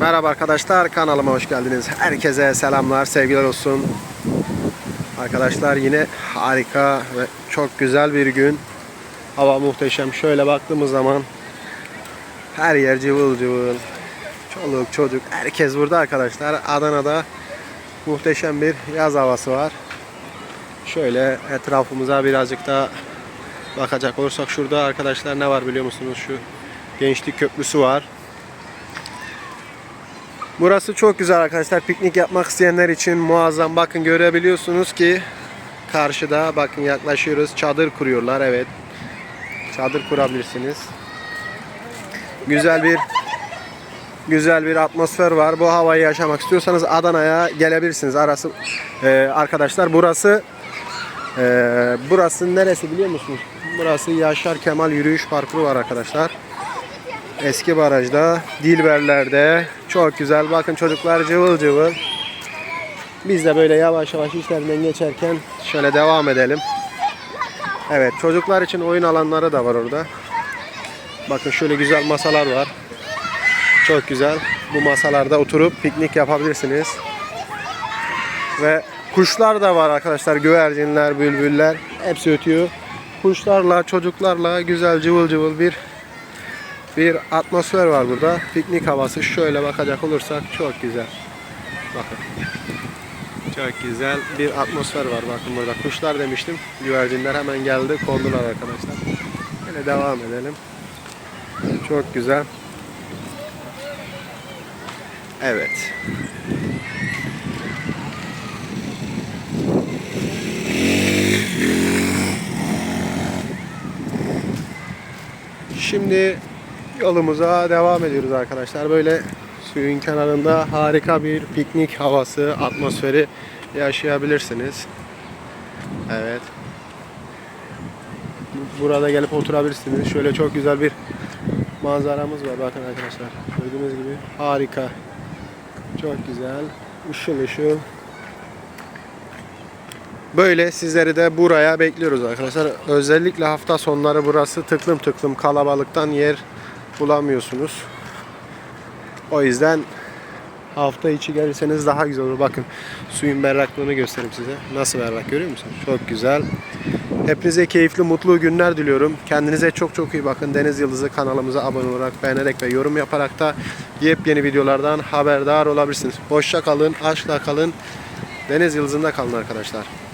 Merhaba arkadaşlar kanalıma hoş geldiniz. Herkese selamlar, sevgiler olsun. Arkadaşlar yine harika ve çok güzel bir gün. Hava muhteşem. Şöyle baktığımız zaman her yer cıvıl cıvıl. Çoluk çocuk herkes burada arkadaşlar. Adana'da muhteşem bir yaz havası var. Şöyle etrafımıza birazcık da bakacak olursak şurada arkadaşlar ne var biliyor musunuz? Şu Gençlik Köprüsü var. Burası çok güzel arkadaşlar. Piknik yapmak isteyenler için muazzam. Bakın görebiliyorsunuz ki karşıda bakın yaklaşıyoruz. Çadır kuruyorlar. Evet. Çadır kurabilirsiniz. Güzel bir güzel bir atmosfer var. Bu havayı yaşamak istiyorsanız Adana'ya gelebilirsiniz. Arası Ee, arkadaşlar burası ee, burası neresi biliyor musunuz? Burası Yaşar Kemal Yürüyüş Parkuru var arkadaşlar. Eski barajda, Dilberler'de çok güzel. Bakın çocuklar cıvıl cıvıl. Biz de böyle yavaş yavaş işlerinden geçerken şöyle devam edelim. Evet çocuklar için oyun alanları da var orada. Bakın şöyle güzel masalar var. Çok güzel. Bu masalarda oturup piknik yapabilirsiniz. Ve kuşlar da var arkadaşlar. Güvercinler, bülbüller hepsi ötüyor. Kuşlarla, çocuklarla güzel cıvıl cıvıl bir bir atmosfer var burada. Piknik havası şöyle bakacak olursak çok güzel. Bakın. Çok güzel bir atmosfer var bakın burada. Kuşlar demiştim. Güvercinler hemen geldi. Kondular arkadaşlar. Böyle devam edelim. Çok güzel. Evet. Şimdi yolumuza devam ediyoruz arkadaşlar. Böyle suyun kenarında harika bir piknik havası, atmosferi yaşayabilirsiniz. Evet. Burada gelip oturabilirsiniz. Şöyle çok güzel bir manzaramız var bakın arkadaşlar. Gördüğünüz gibi harika. Çok güzel. Işıl ışıl. Böyle sizleri de buraya bekliyoruz arkadaşlar. Özellikle hafta sonları burası tıklım tıklım kalabalıktan yer bulamıyorsunuz. O yüzden hafta içi gelirseniz daha güzel olur. Bakın suyun berraklığını göstereyim size. Nasıl berrak görüyor musunuz? Çok güzel. Hepinize keyifli, mutlu günler diliyorum. Kendinize çok çok iyi bakın. Deniz Yıldızı kanalımıza abone olarak, beğenerek ve yorum yaparak da yepyeni videolardan haberdar olabilirsiniz. Hoşça kalın, aşkla kalın. Deniz Yıldızı'nda kalın arkadaşlar.